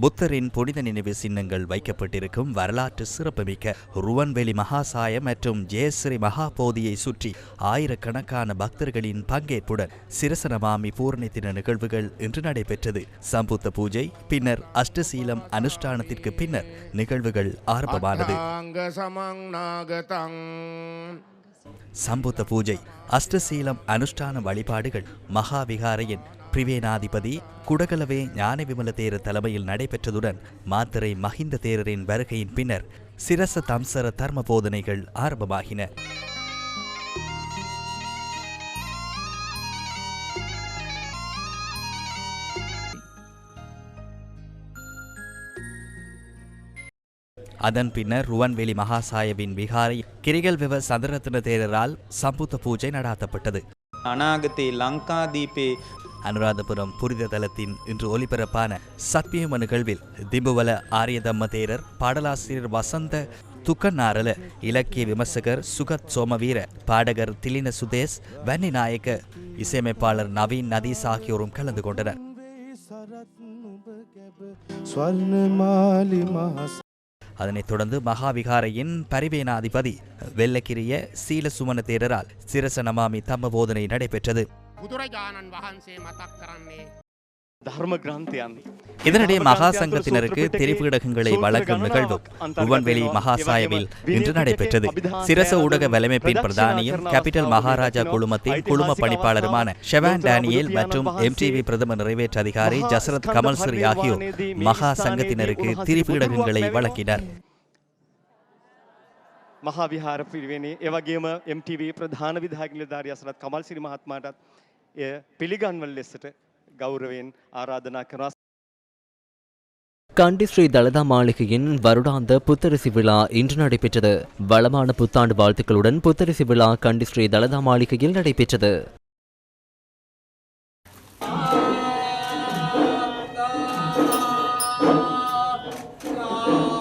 புத்தரின் புனித நினைவு சின்னங்கள் வைக்கப்பட்டிருக்கும் வரலாற்று சிறப்புமிக்க ருவன்வெளி மகாசாய மற்றும் ஜெயஸ்ரீ மகாபோதியை சுற்றி ஆயிரக்கணக்கான பக்தர்களின் பங்கேற்புடன் சிரசனமாமி தின நிகழ்வுகள் இன்று நடைபெற்றது. சம்புத்த பூஜை பின்னர் அஷ்டசீலம் அனுஷ்டானத்திற்கு பின்னர் நிகழ்வுகள் ஆரம்பமானது. சம்புத்த பூஜை அஷ்டசீலம் அனுஷ்டான வழிபாடுகள் மகாவிகாரையின் பிரிவேனாதிபதி குடகலவே ஞானவிமல தேரர் தலைமையில் நடைபெற்றதுடன் மாத்திரை மஹிந்த தேரரின் வருகையின் பின்னர் சிரச தம்சர தர்ம போதனைகள் ஆரம்பமாகின. அதன் பின்னர் ருவன்வெளி மகாசாயவின் விகாரை கிரிகல் விவ சந்திரரத்ன தேரரால் சம்புத்த பூஜை நடாத்தப்பட்டது. அநாகத்தை லங்கா தீபே அனுராதபுரம் புரித தளத்தின் இன்று ஒளிபரப்பான சத்தியம நிகழ்வில் திம்புவல ஆரியதம்ம தேரர் பாடலாசிரியர் வசந்த துக்கநாரல இலக்கிய விமர்சகர் சுகத் சோமவீர பாடகர் திலின சுதேஷ் வன்னி நாயக்க இசையமைப்பாளர் நவீன் நதீஸ் ஆகியோரும் கலந்து கொண்டனர். அதனைத் தொடர்ந்து மகாவிகாரையின் பரிவேனாதிபதி வெள்ளக்கிரிய சீலசுமன தேரரால் சிரச நமாமி தம்ம போதனை நடைபெற்றது. බුදුරජාණන් වහන්සේ මතක් කරන්නේ ධර්ම ග්‍රන්ථයන් இதனிடையே மகா சங்கத்தினருக்கு தெரிவுகிடகங்களை வழங்கும் நிகழ்வு ருவன்வெளி மகாசாயவில் இன்று நடைபெற்றது சிரச ஊடக வலைமைப்பின் பிரதானியும் கேபிட்டல் மகாராஜா குழுமத்தின் குழும பணிப்பாளருமான ஷெவான் டேனியல் மற்றும் எம்டிவி பிரதம நிறைவேற்று அதிகாரி ஜசரத் கமல் ஸ்ரீ ஆகியோர் மகா சங்கத்தினருக்கு திரிபீடகங்களை வழங்கினர் මහාවිහාර පිරිවෙනේ එවගේම MTV ප්‍රධාන විධායක නිලධාරියාසනත් කමල් සිරි මහත්මයාටත් එය පිළිගන්වන ලෙසට ගෞරවයෙන් ආරාධනා කරනවා கண்டி ஸ்ரீ தலதா மாளிகையின் வருடாந்த புத்தரிசி விழா இன்று நடைபெற்றது வளமான புத்தாண்டு வாழ்த்துக்களுடன் புத்தரிசி விழா கண்டி ஸ்ரீ தலதா மாளிகையில் நடைபெற்றது Oh